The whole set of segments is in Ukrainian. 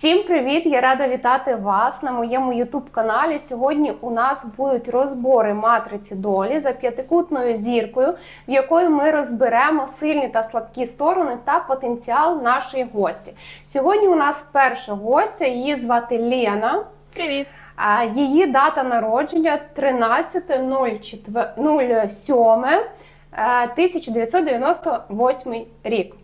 Всім привіт! Я рада вітати вас на моєму youtube каналі. Сьогодні у нас будуть розбори матриці долі за п'ятикутною зіркою, в якої ми розберемо сильні та слабкі сторони та потенціал нашої гості. Сьогодні у нас перша гостя, її звати Лена. Привіт. Її дата народження 13.07 е, 1998 рік.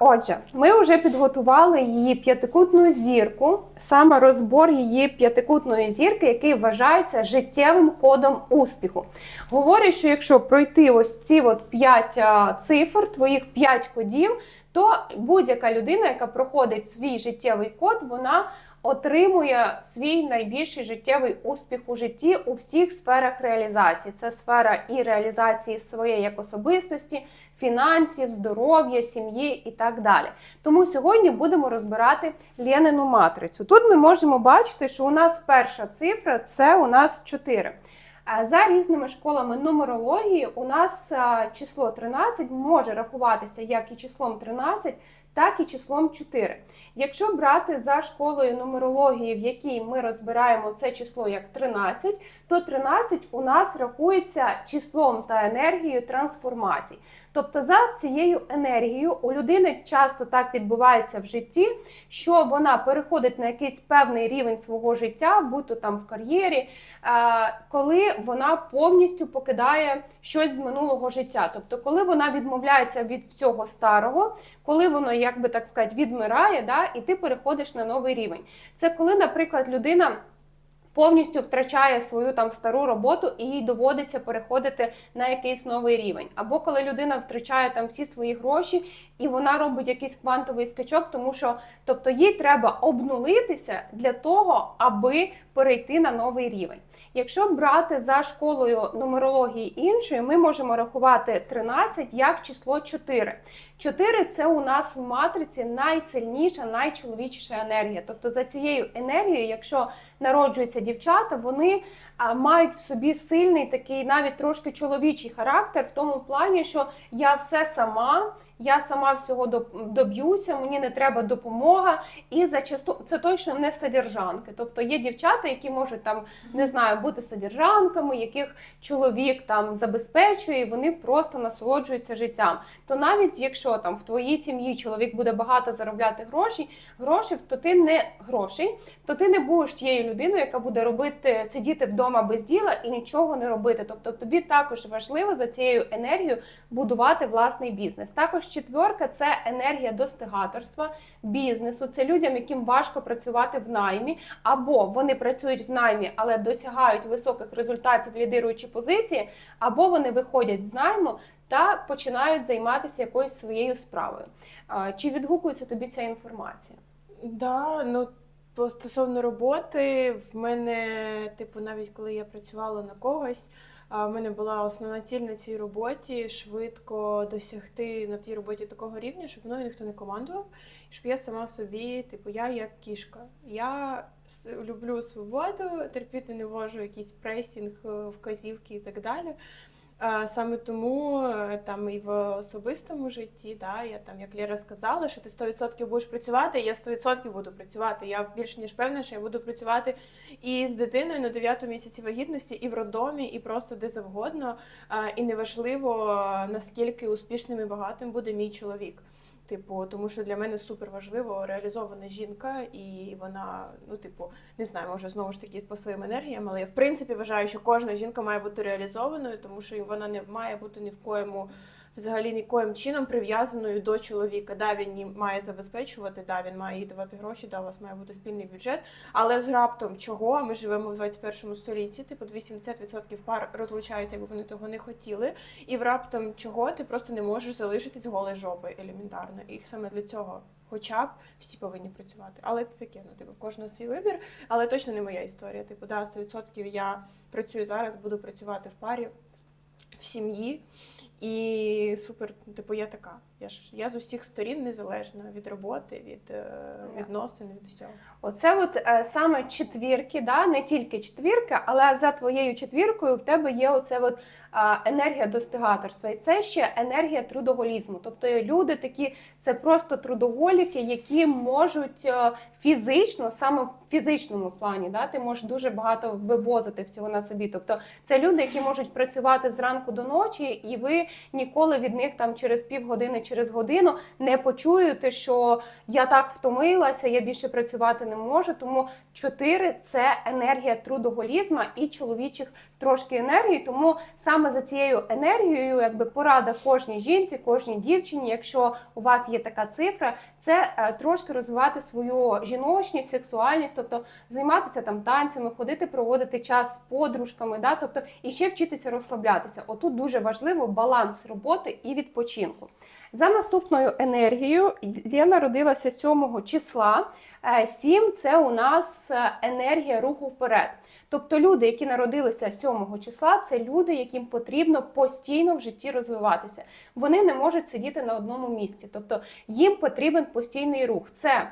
Отже, ми вже підготували її п'ятикутну зірку, саме розбор її п'ятикутної зірки, який вважається життєвим кодом успіху. Говорю, що якщо пройти ось ці от 5 цифр, твоїх 5 кодів, то будь-яка людина, яка проходить свій життєвий код, вона отримує свій найбільший життєвий успіх у житті у всіх сферах реалізації. Це сфера і реалізації своєї як особистості, фінансів, здоров'я, сім'ї і так далі. Тому сьогодні будемо розбирати Ленину матрицю. Тут ми можемо бачити, що у нас перша цифра це у нас 4. За різними школами нумерології у нас число 13 може рахуватися як і числом 13, так і числом 4. Якщо брати за школою нумерології, в якій ми розбираємо це число як 13, то 13 у нас рахується числом та енергією трансформацій. Тобто за цією енергією у людини часто так відбувається в житті, що вона переходить на якийсь певний рівень свого життя, будь то там в кар'єрі, е, коли вона повністю покидає щось з минулого життя. Тобто, коли вона відмовляється від всього старого, коли воно, як би так сказати, відмирає, да, і ти переходиш на новий рівень. Це коли, наприклад, людина. Повністю втрачає свою там стару роботу і їй доводиться переходити на якийсь новий рівень. Або коли людина втрачає там всі свої гроші і вона робить якийсь квантовий скачок, тому що тобто їй треба обнулитися для того, аби перейти на новий рівень. Якщо брати за школою нумерології іншої, ми можемо рахувати 13 як число 4. 4 це у нас в матриці найсильніша, найчоловічіша енергія. Тобто за цією енергією, якщо народжуються дівчата, вони мають в собі сильний такий навіть трошки чоловічий характер, в тому плані, що я все сама. Я сама всього доб'юся, мені не треба допомога, і зачасту це точно не содержанки. Тобто є дівчата, які можуть там не знаю бути содержанками, яких чоловік там забезпечує, і вони просто насолоджуються життям. То навіть якщо там в твоїй сім'ї чоловік буде багато заробляти гроші, грошей, то ти не грошей, то ти не будеш тією людиною, яка буде робити сидіти вдома без діла і нічого не робити. Тобто тобі також важливо за цією енергією будувати власний бізнес. Також четверка це енергія достигаторства, бізнесу. Це людям, яким важко працювати в наймі, або вони працюють в наймі, але досягають високих результатів, лідируючі позиції, або вони виходять з найму та починають займатися якоюсь своєю справою. Чи відгукується тобі ця інформація? Да, ну стосовно роботи, в мене, типу, навіть коли я працювала на когось. В мене була основна ціль на цій роботі швидко досягти на тій роботі такого рівня, щоб мною ніхто не командував, щоб я сама собі, типу, я як кішка. Я люблю свободу, терпіти не можу якийсь пресінг, вказівки і так далі. Саме тому е, там і в особистому житті, да, я там, як Ліра сказала, що ти 100% будеш працювати, я 100% буду працювати. Я більш ніж певна, що я буду працювати і з дитиною на 9 місяці вагітності, і в роддомі, і просто де завгодно. І неважливо наскільки успішним і багатим буде мій чоловік. Типу, тому що для мене супер важливо реалізована жінка, і вона, ну, типу, не знаю, може знову ж таки по своїм енергіям, але я в принципі вважаю, що кожна жінка має бути реалізованою, тому що вона не має бути ні в коєму взагалі нікоїм чином прив'язаною до чоловіка. Да, він має забезпечувати, да, він має їй давати гроші, да, у вас має бути спільний бюджет. Але з раптом чого ми живемо в 21 столітті, типу 80% пар розлучаються, якби вони того не хотіли. І в раптом чого ти просто не можеш залишитись голої жопи елементарно. І саме для цього. Хоча б всі повинні працювати. Але це таке, ну типу, в кожного свій вибір, але точно не моя історія. Типу, да, 100% я працюю зараз, буду працювати в парі, в сім'ї. І супер, типу, я така. Я ж я з усіх сторін незалежна від роботи, від е, відносин, від всього. Оце от е, саме четвірки, да? не тільки четвірка, але за твоєю четвіркою в тебе є оце от, е, енергія достигаторства. І це ще енергія трудоголізму. Тобто люди такі, це просто трудоголіки, які можуть е, фізично, саме в фізичному плані, да? ти можеш дуже багато вивозити всього на собі. Тобто це люди, які можуть працювати зранку до ночі, і ви ніколи від них там через півгодини, через годину не почуєте, що я так втомилася, я більше працювати не можу. Тому 4 – це енергія трудоголізма і чоловічих трошки енергії. Тому саме за цією енергією, якби порада кожній жінці, кожній дівчині, якщо у вас є така цифра, це е, трошки розвивати свою жіночність, сексуальність, тобто займатися там танцями, ходити, проводити час з подружками, да, тобто і ще вчитися розслаблятися. Отут дуже важливо баланс роботи і відпочинку. За наступною енергією я народилася 7 числа. 7 – це у нас е, енергія руху вперед. Тобто люди, які народилися 7 числа, це люди, яким потрібно постійно в житті розвиватися. Вони не можуть сидіти на одному місці. Тобто їм потрібен постійний рух. Це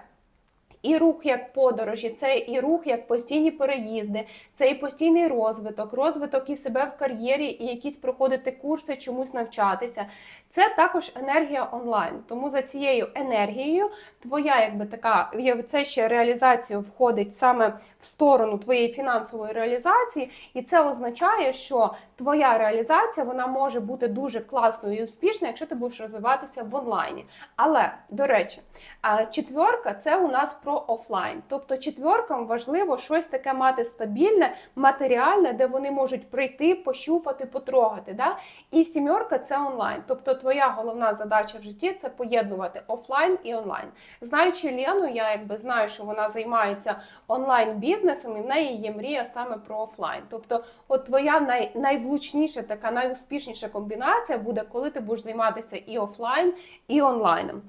і рух як подорожі, це і рух як постійні переїзди, це і постійний розвиток, розвиток і себе в кар'єрі, і якісь проходити курси, чомусь навчатися. Це також енергія онлайн. Тому за цією енергією твоя, якби така, це ще реалізація входить саме в сторону твоєї фінансової реалізації, і це означає, що твоя реалізація вона може бути дуже класною і успішною, якщо ти будеш розвиватися в онлайні. Але до речі, а четверка це у нас про офлайн. Тобто четверкам важливо щось таке мати стабільне, матеріальне, де вони можуть прийти, пощупати, потрогати. Да? І сімерка це онлайн. Тобто твоя головна задача в житті це поєднувати офлайн і онлайн. Знаючи Лену, я якби знаю, що вона займається онлайн бізнесом, і в неї є мрія саме про офлайн. Тобто, от твоя най, найвлучніша, така найуспішніша комбінація буде, коли ти будеш займатися і офлайн, і онлайном.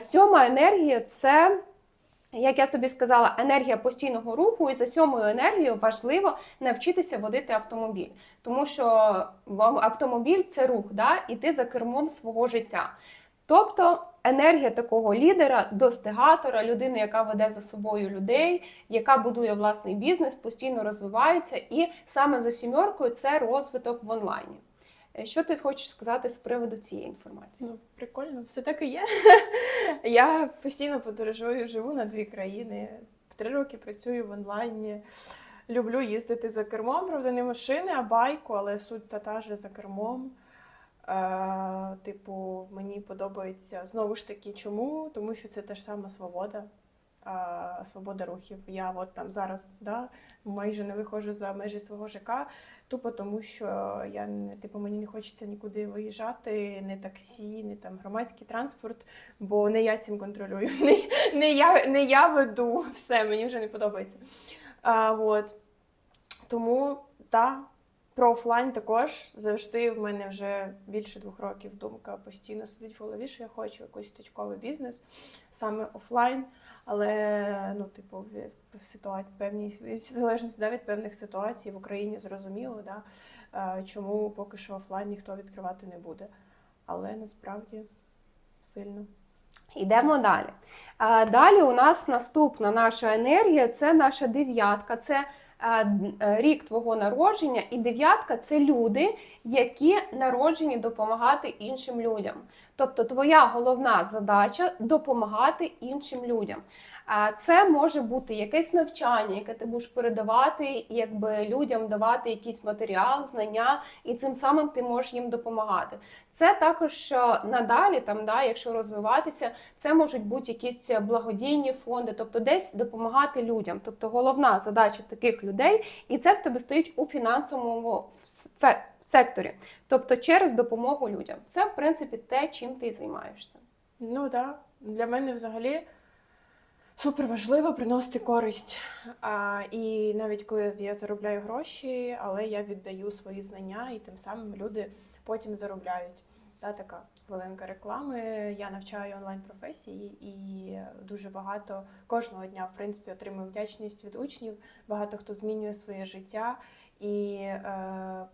Сьома енергія це. Як я тобі сказала, енергія постійного руху, і за сьомою енергією важливо навчитися водити автомобіль, тому що автомобіль це рух, да? і ти за кермом свого життя. Тобто енергія такого лідера, достигатора, людини, яка веде за собою людей, яка будує власний бізнес, постійно розвивається, і саме за сімеркою це розвиток в онлайні. Е, Що ти хочеш сказати з приводу цієї інформації? Ну, прикольно, все так і є. Я постійно подорожую, живу на дві країни. Три роки працюю в онлайні. Люблю їздити за кермом, правда, не машини, а байку, але суть та та же за кермом. Е, типу, мені подобається знову ж таки, чому? Тому що це та ж сама свобода, свобода рухів. Я от там зараз да, майже не виходжу за межі свого ЖК, тупо тому, що я типу, мені не хочеться нікуди виїжджати, не таксі, не там громадський транспорт, бо не я цим контролюю. Не, не, я, не я веду все, мені вже не подобається. А, от. Тому так, про офлайн також завжди в мене вже більше двох років думка постійно сидить в голові, що я хочу якийсь точковий бізнес, саме офлайн, але ну, типу, в, ситуації певній в залежності да, від певних ситуацій в Україні зрозуміло, да, е, чому поки що офлайн ніхто відкривати не буде. Але насправді сильно. Йдемо далі. Далі у нас наступна наша енергія це наша дев'ятка. Це е, рік твого народження, і дев'ятка це люди, які народжені допомагати іншим людям. Тобто твоя головна задача допомагати іншим людям. Це може бути якесь навчання, яке ти будеш передавати, якби людям давати якийсь матеріал, знання, і цим самим ти можеш їм допомагати. Це також е, надалі, там, да, якщо розвиватися, це можуть бути якісь благодійні фонди, тобто десь допомагати людям. Тобто головна задача таких людей, і це в тебе стоїть у фінансовому секторі, тобто через допомогу людям. Це в принципі те, чим ти займаєшся. Ну так, для мене взагалі супер важливо приносити користь. А, і навіть коли я заробляю гроші, але я віддаю свої знання, і тим самим люди потім заробляють. Та, така хвилинка реклами. Я навчаю онлайн-професії і дуже багато кожного дня, в принципі, отримую вдячність від учнів. Багато хто змінює своє життя і е,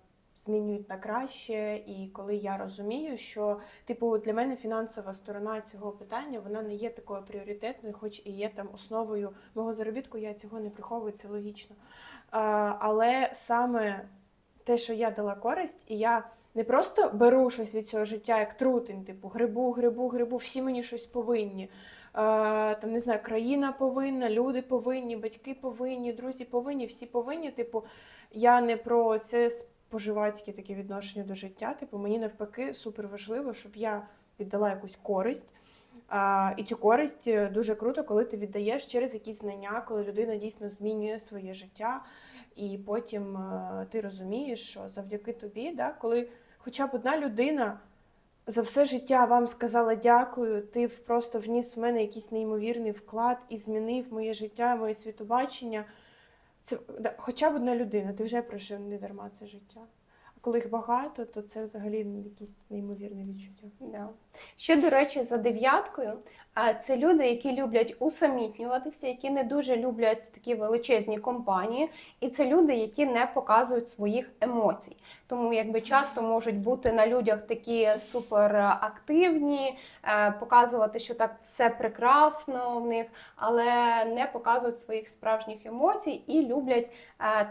змінюють на краще. І коли я розумію, що типу для мене фінансова сторона цього питання вона не є такою пріоритетною, хоч і є там основою мого заробітку, я цього не приховую, це логічно. Але саме те, що я дала користь, і я не просто беру щось від цього життя як трутень, типу грибу, грибу, грибу, всі мені щось повинні. Е, там не знаю, країна повинна, люди повинні, батьки повинні, друзі повинні, всі повинні. Типу, я не про це споживацьке таке відношення до життя. Типу, мені навпаки супер важливо, щоб я віддала якусь користь. А, і цю користь е, дуже круто, коли ти віддаєш через якісь знання, коли людина дійсно змінює своє життя. І потім е, ти розумієш, що завдяки тобі, да, коли хоча б одна людина за все життя вам сказала дякую, ти просто вніс в мене якийсь неймовірний вклад і змінив моє життя, моє світобачення. Це да, хоча б одна людина, ти вже прожив не дарма це життя. Коли їх багато, то це взагалі якесь неймовірне відчуття. Да. Ще, до речі, за дев'яткою, це люди, які люблять усамітнюватися, які не дуже люблять такі величезні компанії, і це люди, які не показують своїх емоцій. Тому якби часто можуть бути на людях такі суперактивні, е, показувати, що так все прекрасно в них, але не показують своїх справжніх емоцій і люблять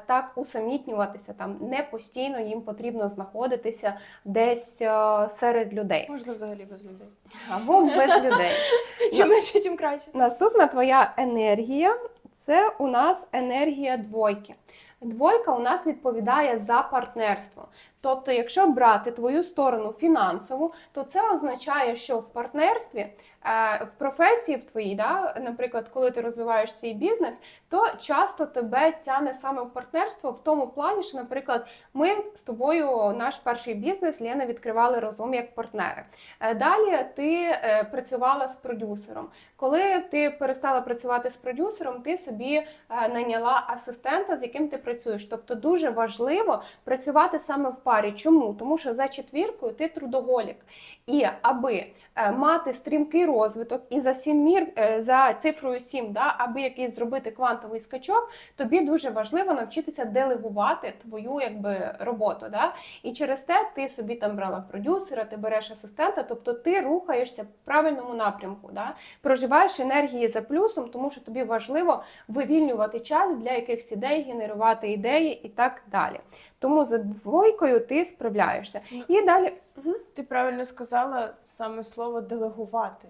так усамітнюватися. Там не постійно їм потрібно знаходитися десь е, серед людей Можна взагалі без людей. або без людей. Чим менше, тим краще. Наступна твоя енергія це у нас енергія двойки. Двойка у нас відповідає за партнерство. Тобто, якщо брати твою сторону фінансову, то це означає, що в партнерстві, е, в професії в твоїй, да, наприклад, коли ти розвиваєш свій бізнес, то часто тебе тягне саме в партнерство в тому плані, що, наприклад, ми з тобою наш перший бізнес Лена відкривали разом як партнери. Е, Далі ти е, працювала з продюсером. Коли ти перестала працювати з продюсером, ти собі найняла асистента, з яким ти працюєш. Тобто дуже важливо працювати саме в парі. Чому? Тому що за четвіркою ти трудоголік. І аби е, мати стрімкий розвиток і за сім мір, е, за цифрою 7, да, аби якийсь зробити квантовий скачок, тобі дуже важливо навчитися делегувати твою якби роботу. Да? І через те ти собі там брала продюсера, ти береш асистента, тобто ти рухаєшся в правильному напрямку. Да? Проживаєш енергії за плюсом, тому що тобі важливо вивільнювати час для якихось ідей, генерувати ідеї і так далі. Тому за двойкою ти справляєшся. Ну, І далі. Ти правильно сказала саме слово делегувати.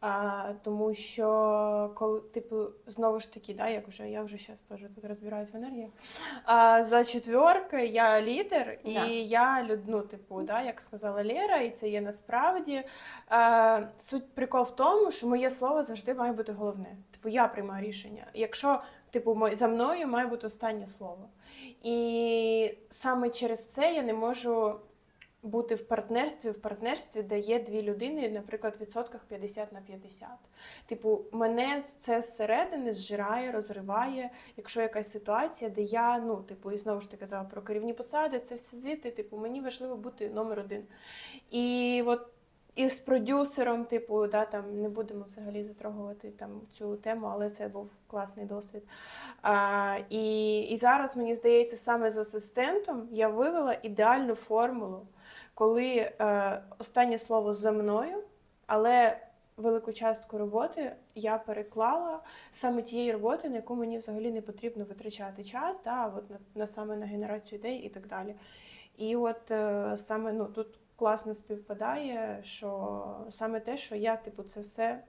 А, тому що, коли, типу, знову ж таки, да, як вже я вже зараз теж тут розбираюсь в енергії. А, за четверки я лідер, і Да. я люд- ну, типу, да, як сказала Лера, і це є насправді. А, суть прикол в тому, що моє слово завжди має бути головне. Типу, я приймаю рішення. Якщо типу, за мною має бути останнє слово. І саме через це я не можу бути в партнерстві, в партнерстві, де є дві людини, наприклад, в відсотках 50 на 50. Типу, мене це зсередини зжирає, розриває, якщо якась ситуація, де я, ну, типу, і знову ж ти казала про керівні посади, це все звідти, типу, мені важливо бути номер один. І от і з продюсером, типу, да, там не будемо взагалі затрагувати там цю тему, але це був класний досвід. А, і, і зараз мені здається, саме з асистентом я вивела ідеальну формулу, коли е, останнє слово за мною, але велику частку роботи я переклала саме тієї роботи, на яку мені взагалі не потрібно витрачати час, да, от на, на саме на генерацію ідей і так далі. І от е, саме ну, тут класно співпадає, що саме те, що я, типу, це все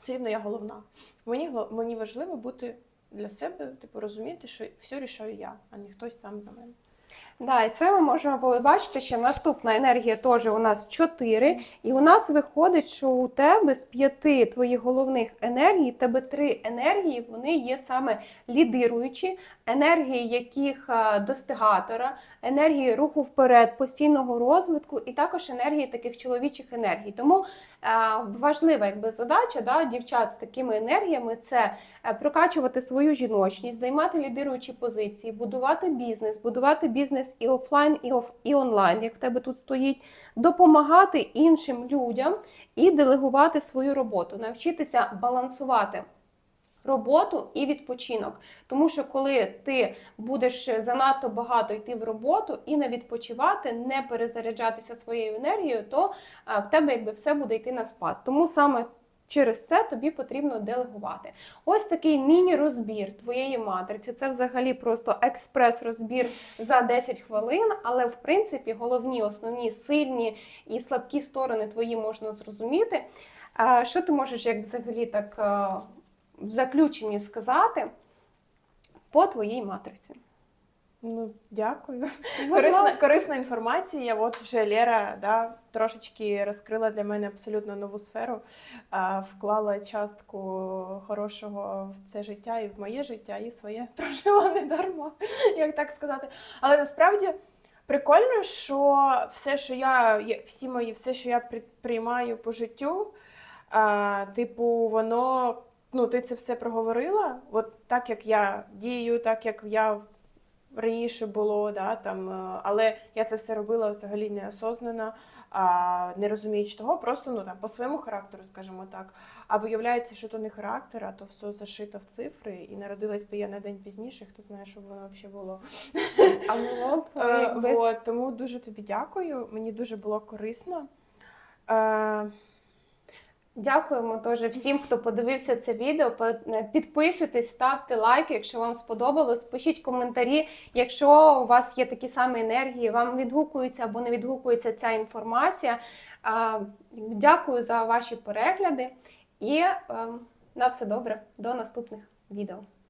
все рівно я головна. Мені, мені важливо бути для себе, типу, розуміти, що все рішаю я, а не хтось там за мене. Да, і це ми можемо побачити, що наступна енергія теж у нас 4. І у нас виходить, що у тебе з п'яти твоїх головних енергій, тебе три енергії, вони є саме лідируючі, енергії яких е, достигатора, енергії руху вперед, постійного розвитку, і також енергії таких чоловічих енергій. Тому е, важлива якби задача да, дівчат з такими енергіями це е, прокачувати свою жіночність, займати лідируючі позиції, будувати бізнес, будувати бізнес і офлайн, і оф і онлайн, як в тебе тут стоїть, допомагати іншим людям і делегувати свою роботу, навчитися балансувати роботу і відпочинок. Тому що коли ти будеш занадто багато йти в роботу і не відпочивати, не перезаряджатися своєю енергією, то в тебе якби все буде йти на спад. Тому саме через це тобі потрібно делегувати. Ось такий міні-розбір твоєї матриці. Це взагалі просто експрес-розбір за 10 хвилин, але в принципі головні, основні, сильні і слабкі сторони твої можна зрозуміти. Що ти можеш як взагалі так е, в заключенні сказати по твоїй матриці? Ну, дякую. Корисна, корисна інформація. От вже Лера да, трошечки розкрила для мене абсолютно нову сферу, а, вклала частку хорошого в це життя і в моє життя, і своє прожила не дарма, як так сказати. Але насправді прикольно, що все, що я всі мої, все, що я приймаю по життю, а, типу, воно. Ну, ти це все проговорила, от так як я дію, так як я раніше було, да, там, е, але я це все робила взагалі неосознано, а, не розуміючи того, просто ну, там, по своєму характеру, скажімо так. А виявляється, що то не характер, а то все зашито в цифри, і народилась би я на день пізніше, хто знає, що б воно взагалі було. А було б, Е, тому дуже тобі дякую, мені дуже було корисно. Е, Дякуємо дуже всім, хто подивився це відео. Підписуйтесь, ставте лайки, якщо вам сподобалось. Пишіть коментарі, якщо у вас є такі самі енергії, вам відгукується або не відгукується ця інформація. Дякую за ваші перегляди і ем, на все добре. До наступних відео.